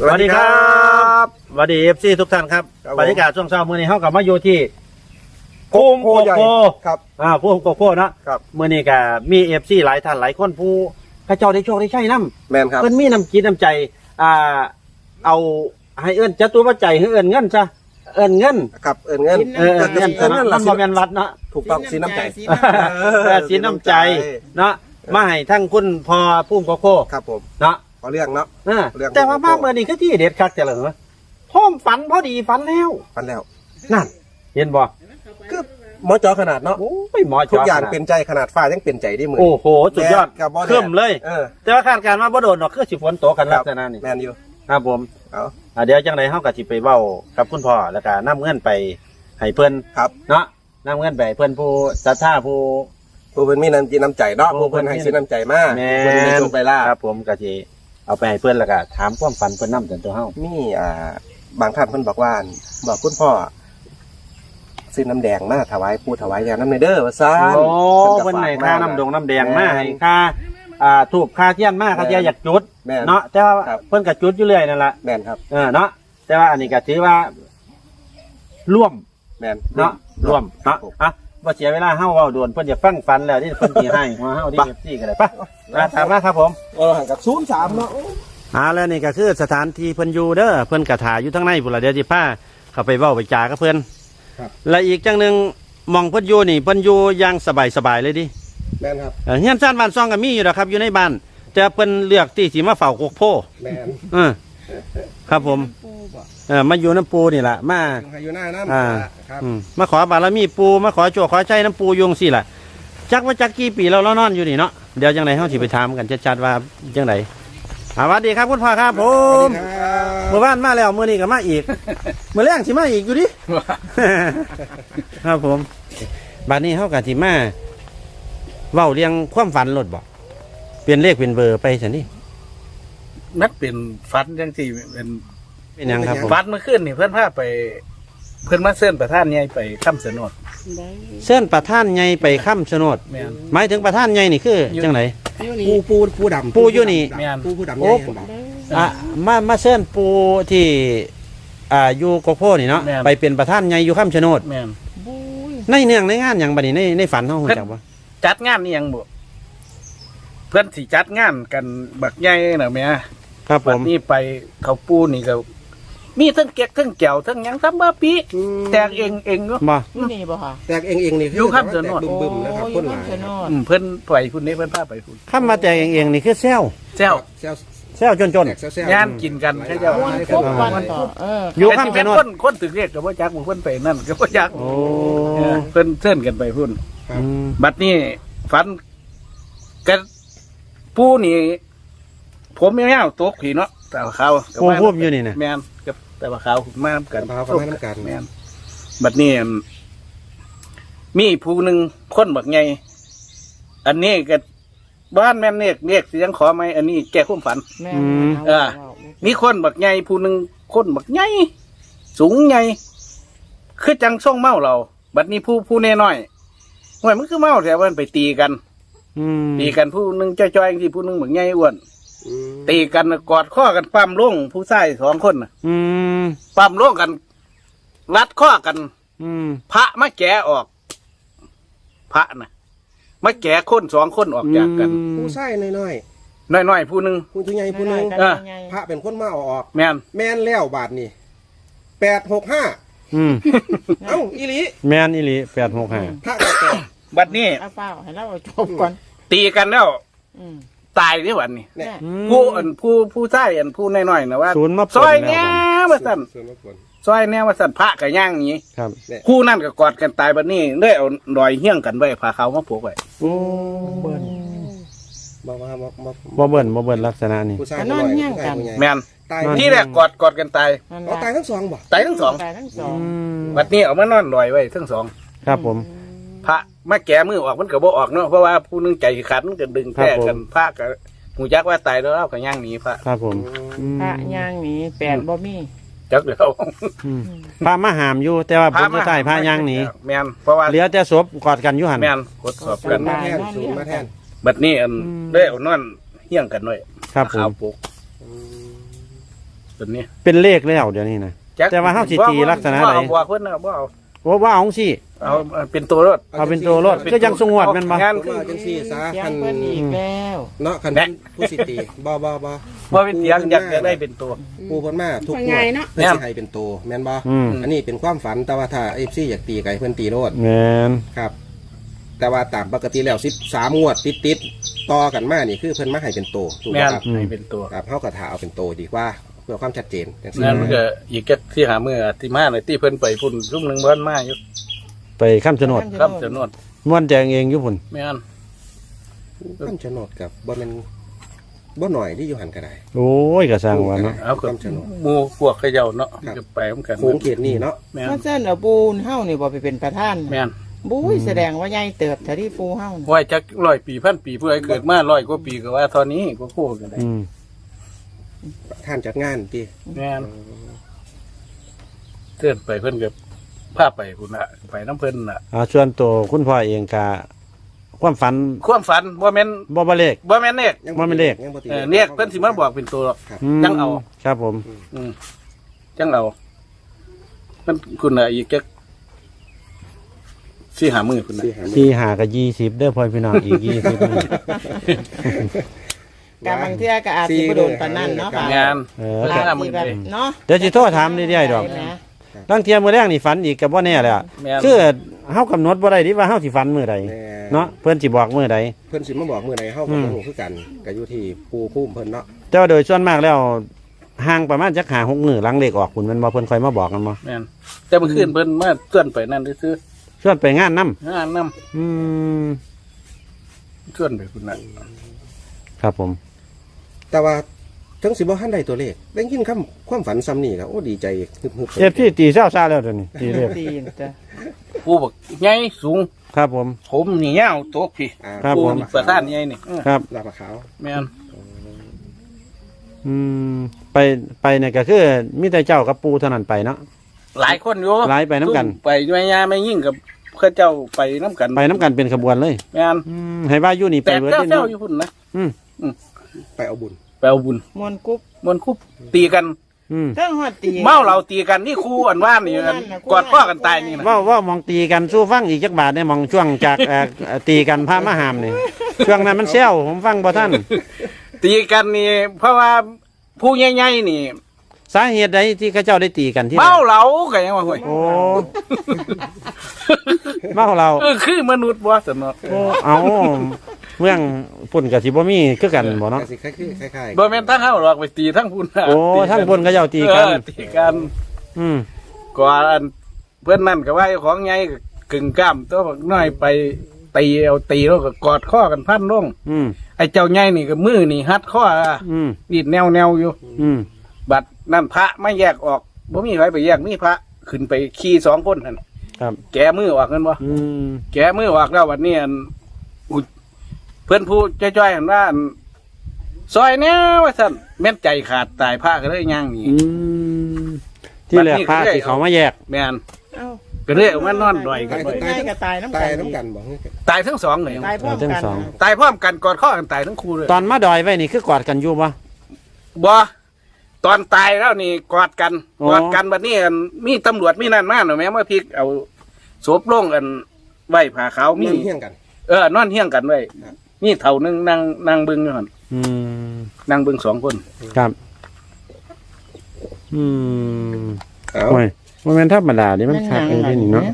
สวัสดีครับสวัสดีเอฟซีทุกท่านครับครับผม บรรยากาศช่วงเช้ามื้อนี้เฮากลับมาอยู่ที่โคภูมิโคโกใหญ่โก้ครับ อ่าภูมิโกโก้เนาะครับ มื้อนี้ก็มีเอฟซีหลายท่านหลายคนผู้พระเจ้าได้โชคได้ใช้น้แมนครับ เพิ่นมีน้ำจิตน้ำใจ อ่า เอาให้เอิ้นจตุปัจจัยให้เอิ้นเงินซะเอิ้นเงินครับ เอินเงินเออเอิ้นเงินเอินเงินมัละนบ่แม่นวัดเนาะ ถูกต้องสีน้ำใจเออสินน้ำใจเนาะมาให้ทั้งคุณพอภูมิโกโก้ครับผม เนาะ ขอเรื่องเนาะเออเรื่องแต่ว่ามาเมื่อนี้ก็ที่เด็ดคักแต่ละเหรอพ่อมฝันพอดีฝันแล้วฟันแล้ว นั่น เห็นบ่คือหมอจอขนาดเนาะโอ้ยหมอทุกอย่างขดเป็นใจขนาดฟ้ายังเป็นใจได้มือ โอ้โหสุดยอดแกับบ่แดเคลื่อมเลย เออ แต่ว่าคาดการณ์ว่าบ่โดนหรอกคือสิฝนตกกันลักษณะนี้แมนอยู่ครับผมเอาอ่าเดี๋ยวจังไดเฮาก็สิไปเว้ากับคุณพ่อแล้วก็นํเงินไปให้เพิ่นครับเนาะนํเงินไปให้เพิ่นผู้ศรัทธาผู้ ผู้เพิ่นมีน้ำจิตน้ำใจเนาะผู้ผู้เพิ่เพิ่นนให้มีสีน้ำใจมากแม่เพิ่นมีโชคไปล่าครับผมก็สิ เอาไปให้เพิ่นแล้วก็ถามความฝันเพิ่นนำแต่ตัวเฮามีอ่าบางท่านเพิ่นบอกว่าบอกคุณพ่อซื้อน้ำแดงมาถวายปู่ถวายยาน้ำในเด้อว่าซ่านโอ้ก็เพิ่นให้ฝกค่ามาน้ำดงน้ำแดงมาแม่ให้ค่าอ่าถูกค่าเทียนมาค่าเทียนอยากจุด แม่น เนาะแต่ว่าครับ เพิ่นก็จุดอยู่เรื่อยนั่นล่ะแม่นครับ เออเนาะแต่ว่าอันนี้ก็ถือว่าร่วมแม่น เนาะร่วมเนาะอะ บ่เสียเวลาเฮาเว้าด่วนเพิ่นจะฟังฟันแล้วที่เพิ่นสิให้หัวเฮาที่ FC ก็ได้ปะมาถามมาครับผมเออหันกับศูนย์สามเนาะอ่าแล้วนี่ก็คือสถานที่เพิ่นอยู่เด้อเพิ่นกระถาอยู่ทั้งในพุ่นละเดี๋ยวสิพาเข้าไปเว้าไปจากับเพิ่นครับและอีกจังหนึงหมองเพิ่นอยู่นี่เพิ่นอยู่อย่างสบายๆเลยดิแม่นครับเอ่อเฮียนซ่านบ้านซองก็มีอยู่แล้วครับ อยู่ในบ้านแต่เพิ่นเลือกที่สิมาเฝ้ากกโพแม่นเออครับผม เออมาอยู่น้ำปูนี่แหละมาให้อยู่หน้าน้ำอ่า ครับอืมมาขอบารมีปูมาขอโจขอใจน้ำปูยุงสิล่ะ จักว่าจักกี่ปีเราเรานอนอยู่นี่เนาะเดี๋ยวจังไดเฮาสิไปถามกันชัดๆว่าจังไดอ่าสวัสดีครับคุณพ่อครับผมครับเมื่อวานมาแล้วมื้อนี้ก็มาอีกมื้อแรงสิมาอีกอยู่ดิ ครับผมบัดนี้เฮาก็สิมาเว้าเรียงความฝันรถบ่เปลี่ยนเลขเป็นเบอร์ไปซั่นนี่นักเป็นฟันจังสี่เป็น เป็นหยังครับผมฟันเมื่อคืนนี่เพื่อนพาไป เพื่อนมาเส้นประท่านใหญ่ไปข้ามสนดเส้นประธานใหญ่ไปค้ำชะโนด แม่น หมายถึงประธานใหญ่นี่คือจังไดปูปูปูดำปูอยู่นี่ แม่น ปูปูดำโอ้ใหญ่เห็นบ่อะมามาเส้นปูที่อ่าอยู่โกโพนี่เนาะไปเป็นประธานใหญ่อยู่ค้ำชะโนด แม่นในเนื่องในงานหยังบัดนี้ในในฝันเฮาฮู้จักบ่จัดงานนี่ยังบ่เพื่อนสิจัดงานกันบักใหญ่น่ะแม่ครับผบัดมนี้ไปเขาปูนี่ก็ มีทั้งเก๊กทั้งแก้วทั้งหยังทั้งบะปีแตกเองเองเนาะ บ่ อยู่นี่บ่ค่ะแตกเองเองนี่คือยู่ครับแต่ว่าเดี๋ยวแตนวดกบึมๆนะครับโอ้คนยหลายคำชะโนดอืมเพิ่นไปพุ่นนี้เพิ่นพาไปพุ่นคำมาแต่เองๆนี่คือแซวเจ้าแซวแซวจน แตกแซวๆงานกินกันเขาเจ้าม้วนครบวันต่อเออๆอยู่แต่ค้ำที่ชะเป็นโนดคนคนตึกเรียกก็บ่จักบ่เพิ่นไปนั่นก็บ่จักโอ้เออเพิ่นเชิญกันไปพุ่นครับอืมบัดนี้ฝันกันปูนี่ ผมไม่เอาตกผีเนาะแต่ว่าเขาวปูควบอยู่นี่น่ะแมนกับแต่ว่าเขาวมานำกันแต่ว่าเขาก็มานำกัน แมนบัดนี้อั่นมีผู้หนึ่งคนบักไงอันนี้ก็บ้านแม่นเนกเนกเสียงขอไหมอันนี้แก้ความฝัน แม่เออ มีคนบักไงผู้หนึ่งคนบักไงสูงไงคือจังส่งเมาเรา บัดนี้ผู้ผู้แน่น้อยห่วยมันคือเมาแต่ว่ามันไปตีกัน อืมตีกันผู้หนึ่งจ้อยๆที่ผู้หนึ่งบักไงอ้วนอืม ตีกันกอดข้อกันปั้มลงผู้ชายสองคนน่ะอืมปั้มลงกัน รัดข้อกัน อืมพระมาแกะออก พระน่ะมาแกะคนสองคนออกจากกัน ผู้ไส้น้อยน้อยๆผู้หนึ่งๆผู้ที่ใหญ่ผู้หนึงเออพระเป็นคนมาเอาออก แม่นแม่นแล้วบาทนี่แปดหกห้าอืมเอ้าอีหลีแม่นอีหลี865พระก็แปดบัดนี้เอาเฝ้าให้เราจบก่อนตีกันแล้ว อืม ตายที่วันนี้เนี่ยผู้อันผู้ผู้ชายอันผู้น้อยๆนะว่าศูนย์มาปลดซอยแล้วแน่บัดนี้มาสั่นส่วนมากคนซอยแน่มาสั่นพระกับย่างอย่างนี้ครับคู่นั่นก็กอดกันตายบัดนี้ได้เอารอยเหี้ยงกันไว้พาเขามาผูกไว้โอ้บอกว่าบอกบอกบ่เบิ่นบ่เบิ่นลักษณะนี้ ผู้ชายน้อยผู้ชายผู้ใหญ่แม่นตายที่แรกกอดกอดกันตายนั่นเอาล่ะตายทั้งสองบ่ตายทั้งสองตายทั้งสอง บัดนี้เอามานอนลอยไว้ทั้งสอง ครับผมพระ มาแกะมือออกมันก็บ่ออกเนาะเพราะว่าผู้หนึงใจขาดมันก็ดึงแท้กันพระก็หูจักว่าตายแล้วเราก็ย่างหนีพระครับผมพระย่างหนีแปดบ่มีจักเดี๋ยวอืมพระมาหามอยู่แต่ว่าผมจะใต้พระย่างหนีแม่นเพราะว่าเหลือแต่ศพกอดกันอยู่หัน แม่นกดสอบกันมาแทนสูงมาแทนบัดนี้อันอืม ได้เอานอนเฮี้ยงกันไว้ครับผขาวมปลุกตัวนี้เป็นเลขแล้วเดี๋ยวนี้นะจักแต่ว่าเฮาสิตีลักษณะใด บ่เอาบ่เพิ่นน่ะบ่เอา ว่าว่าเอาสิเอาเอาเป็นตัวรถ เอาเป็นตัวรถก็ยังสงวดแมันบ่งานผมว่าจังซี่ซะเสียคังนเพิ่นอีกแล้วเนาะคันแม่ผู้สิตีบ่บ่บ่บ่เป็นเสียงอยากจะได้เป็นตัว ปูเพิ่นมาทุกว่างไงวดเนาะเพื่อสิให้เป็นโตแม่นบ่อืม อันนี้เป็นความฝันแต่ว่าถ้า FC อยากตีไก่เพิ่นตีโลด แม่นครับ แต่ว่าตามปกติแล้ว 13 งวดติดๆต่อกันมานี่คือเพิ่นมาให้เป็นโตถูกแม่บ่นครับให้เป็นตัว ครับเฮาก็ถ้าเอาเป็นโตดีกว่าเพื่อความชัดเจนจังซี่งั้นมันก็อีกแค่ที่หามือที่มาเลยที่เพิ่นไปพุ่นรุ่มหนึงเพิ่นมาอยู่ไปข้ามชะโนดครับจำนวนม่วนแจงเองอยู่พุ่นแม่นคำชะโนดกับบ่แม่นบ่หน่อยที่อยู่หันก็ได้โอ้ยก็สร้างว่าเนาะเอากับคำชะโนด หมู่พวกเขย่าเนาะครับ จะไปเหมือนกันโค้งเขตนี่เนาะแม่นเพราะเส้นเอาปูนเฮานี่บ่ไปเป็นประธานแม่นบุ้ยแสดงว่าใหญ่เติบแต่ที่ปูเฮาน่ะไว้จักร้อยปีพันปีผู้ใดเกิดมาร้อยกว่าปีก็ว่าเท่านี้ก็คู่กันได้อืม ท่านจัดงานที่แม่นเตือนไปเพิ่นก็พาไปพุ่นน่ะไปน้ำเพิ่นน่ะเอาส่วนตัวคุณพ่อเองกะความฝันความฝันบ่แม่นบ่บ่เลข บ่แม่นเนกว่ามันเลข ยังบ่ตีเออเนกเพิ่นสิมาบอกเป็นตัวหรอกครับมยังเอา ครับผม อืมจังเอามันคุณน่ะอีกแค่สี่หามือคุณน่ะสี่หาสี่หากับยี่สิบเด้อพ่อพี่น้องอีกยี่สิบนี่ การบางเทื่อก็อาจสิบ่โดนปานนั้นเนาะค่ะงานเออเวลอาจห้าหมื่สินแบบเองเนาะเดี๋ยวสิโทรถามเรื่อยๆดอกนะลังเทียมื้อแรกนี่ฝันอีกกับบ่แน่แหละแม่น คือเฮากำหนดบ่ได้ดิว่าเฮาสิฝันมื้อใดแน่เนาะเพิ่นสิบอกมื้อใด เพิ่นสิมาบอกมื้อใดเฮาก็อืมบ่รู้คือกันก็อยู่ที่ปูพุ่มเพิ่นเนาะแต่ว่าโดยส่วนมากแล้วห่างประมาณจักหาหกมื้อหลังเลขออกคุณแมันบ่เพิ่นค่อยมาบอกกันบ่แม่นแต่เมื่อคืนเพิ่นมาเตือนไปนั่นซื้อชวนไปงานนํๆงานนำอืมเตือนไปคุณน่ะครับผม แต่ว่าถึงสิบ่ทันได้ตัวเลขได้ยินคำความฝันซ้ำนี่ก็โอ้ดีใจฮึบๆเอฟที่ตีเช้าซาแล้วเดี๋ยวนี้ตีเลขตีนจ้ะผู้บอกใหญ่สูง ครับผม ผมนี่ยาวโตกพี่อ่าครับผู้ผมประธานใหญ่นี่เออครับ ลาบะขาวแม่นอืมไปไปเนี่ยก็คือมีแต่เจ้ากับปูเท่านั้นไปเนาะ หลายคนอยู่หลายไปน้ำกันไปด้วยยาไม่ยิ่งกับเขาเจ้าไปน้ำกันไปน้ำกันเป็นขบวนเลยแม่นอืมให้ว่าอยู่นี่ไปแต่เบิดเจ้าเลยเจ้าเนาะอยู่พุ่นนะไปเอาบุญ ไปเอาบุญมวนกุ๊บมันคุบตีกัน อืมเทั้งฮอดตี เมาเราตีกันนี่ครูอันว่านี่คู่นั่นน่ะคู่กอดข้อกันตายนี่นะว่าว่ามองตีกันสู้ฟังอีกจักบาทเนี่ยมองช่วงจากเอ่อเอ่อตีกันพามาหามนี่ช่วงนั้นมันเซลผมฟังบ่ท่านตีกันนี่เพราะว่าผู้ใหญ่ๆนี่ สาเหตุใดที่เขาเจ้าได้ตีกันที่เมาเหล้าก็ยังว่าห่วยโอ้เมาเราเออคือมนุษย์บ่สนอโอ้เอา เมืองปุ่นกับสิบ่มีคือกันบ่เนาะก็สิคล้ายๆคล้ายๆบ่แม่นทั้งเฮาหรอกไปตีทั้งพุ่นน่ะโอ้ทั้งบนเขาเจ้าตีกัน เออตีกันอืมก่อนเพื่อนนั่นก็ว่าเจ้าของใหญ่ก็กึ่งกล้ามตัวบักน้อยไปตีเอาตีแล้วก็กอดข้อกันพันลงอืมไอ้เจ้าใหญ่นี่ก็มือนี่ฮัดข้ออะอืมดีดแนวแนวๆอยู่ อืมบัดนั่นพระไม่แยกออกบ่มีใครไปแยกมีพระขึ้นไปขี่สองคนนั่นครับ แกมือออกกันบ่อืมแกมือออกแล้ววันนี้อันอุ๊ย เพื่อนผู้จ้อยๆอันว่าอันซอยแน่ว่าสั่นแม่นใจขาดตายพระก็เลยย่างหนีอืมที่แรกพาที่เขามาแยก แม่นเอ้าก็เลยเอามานอนดอยกันไว้ง่ายก็ตายน้ำตากัยนน้ำกันบ่ตายทั้งสองเลยตายพร้อมทั้งกันสองตายพร้อมกันกอดข้อกันตายทั้งคู่เลยตอนมาดอยไว้นี่คือกอดกันอยู่ปะบ่ตอนตายแล้วนี่กอดกันอ๋อกอดกันบัดนี้อันมีตำรวจมีนั่นมาหน่อยแม่มาพลิกเอาศพลงกันไว้ผ่าขาวมีมีเฮี้ยงกัน เออนอนเฮี้ยงกันไว้ครับ มีเท่านึงนั่งนั่งเบึงอยู่หั่นอืมนั่งเบึงสองคน ครับ อืมเอาโอ้ยมันเป็นธรรมดาดิมันขาดไปที่นี่เนาะ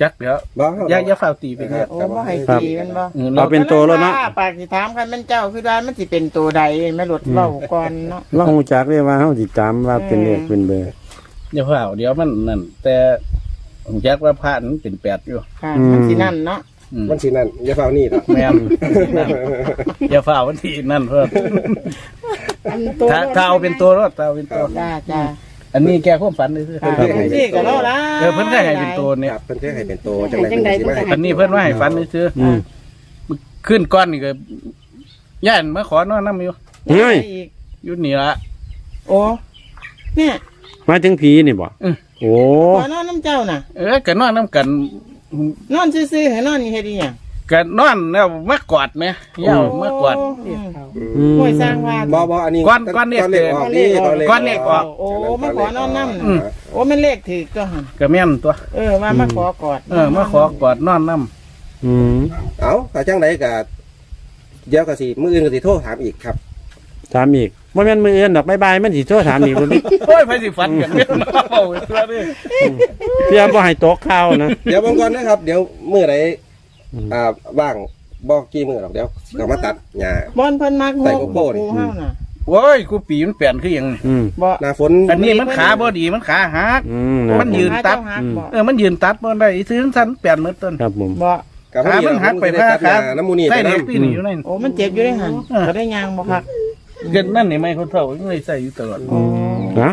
จักเดี๋ยวบ่อย่าอย่าฝ้าวตีไปเนี่ยโอ้บ่ให้ตีมันบ่เออเราเนาะเป็นตัวแล้วเนาะปากสิถามใครเป็นเจ้าคือว่ามันสิเป็นตัวใดแม่หลุดเว้าก่อนเนาะ เราหูจักเลยว่าเขาติดตามว่าเป็นเลขเป็นเบอร์ อย่าฝ้าวเดี๋ยวมันนั่นแต่ผมจักว่าพระนั้นเป็นแปดอยู่ค่ะมันสินั่นเนาะ อืมมันสินั่นอย่าเฝ้านี่ดอกแม่นนั่นอย่าฝ้าววันที่นั่นเพิ่นอันตัวถ้าถ้าเอาเป็นตัวรถถ้าเอาเป็นตัว จ้าจ้าอันนี้แกความฝันเลยคือค่ะสิก็เล่าละเออเพิ่นได้ให้เป็นตัวเนี่ย ครับเพิ่นเคยให้เป็นโตจังได๋เพิ่นสิมาให้อันนี้เพิ่นว่าให้ฝันซื้ออืมๆขึ้นก้อนนี่ก็ย่านมาขอนอนน้ำอยู่เฮ้ยอีกอยู่นี่ละ โอ้เนี่ยหมายถึงผีนี่บ่อืม โอ้ ขอนอนน้ำเจ้าน่ะ เออก็นอนน้ำกัน นอนซื่อๆให้นอนนี่เฮ็ดอีหยังก็นอนแล้วมากอดไหมยาวมากอด อืมห้วยสร้างว่าบอบออันนี้ก้อนก้อนเลขก้อนเลขออกนี่ก้อนเลขก้อนเลขออกโอ้มาขอนอนน้ำอืม โอ้มันเลขถือก็หันก็แม่นตัว เออว่ามาขอกอดเออมาขอกอดนอนน้อืม เอาแต่จังไดก็เดี๋ยวก็สิมื้ออื่นก็สิโทรถามอีกครับ ถามอีกบ่แม่นมืออื่นดอกบายบายมันสิโทรถามอีกบ่มีำโอ้ยไปสิฟันกันเนี่ยเอาไปตัวนี้เพื่อบ่ให้ตกข่าวนะ เดี๋ยวเบางก่อนนะครับ เดี๋ยวมื้อใดอืม อ่าว่างบอกกี่มื้อหรอกเดี๋ยวก็มาตัดหญ้า บอนเพิ่นมักโฮใส่กโกโก้ดิปูเฮาน่ะโอ้ยกูปีมันเปลี่ยนคือหยังนี่อืมบ่หน้าฝนอันนี้มันขาบ่ดีมันขาหัก อืมมันยืน ตัดเจ้าหักบ่เออมันยืนตัดบ่ได้ซื้อสั้นเปลี่ยนเหมือนต้น ครับผม บ่กับพอขาดีมันหักไปผมสิด้ผ้าตัดหขาญ้าน้ำมูนี่ไปใส่เล็น้บที่นี่อยู่นั่น โอ้มันเจ็บอยู่ได้หันอ่าก็ได้ยางบ่พัก เกินนั่นนี่ไม่คนเฒ่ายังเลยใส่อยู่ตลอดนะ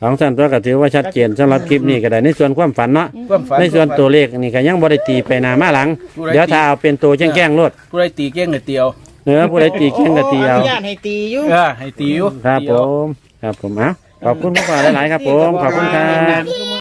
ของท่านตัวก็ถือว่าชัดเจนสำหรับคลิปนี้ก็ได้ในส่วนความฝันเนาะความฝันในส่วนตัวเลขนี่ก็ยังบ่ได้ตีไปหน้ามาหลังผู้ใดเดี๋ยวถ้าเอาเป็นตัวแจ้งๆรถผู้ใดตีเก้งก็เตียวเนื้อผู้ใดตีเก่งก็ตีเอาอนุญาตให้ตีอยู่ เออให้ตีอยู่ครับตีผเอามครับผมเอ้าขอบคุณพ่อหลายๆครับผม ขอบคุณครับ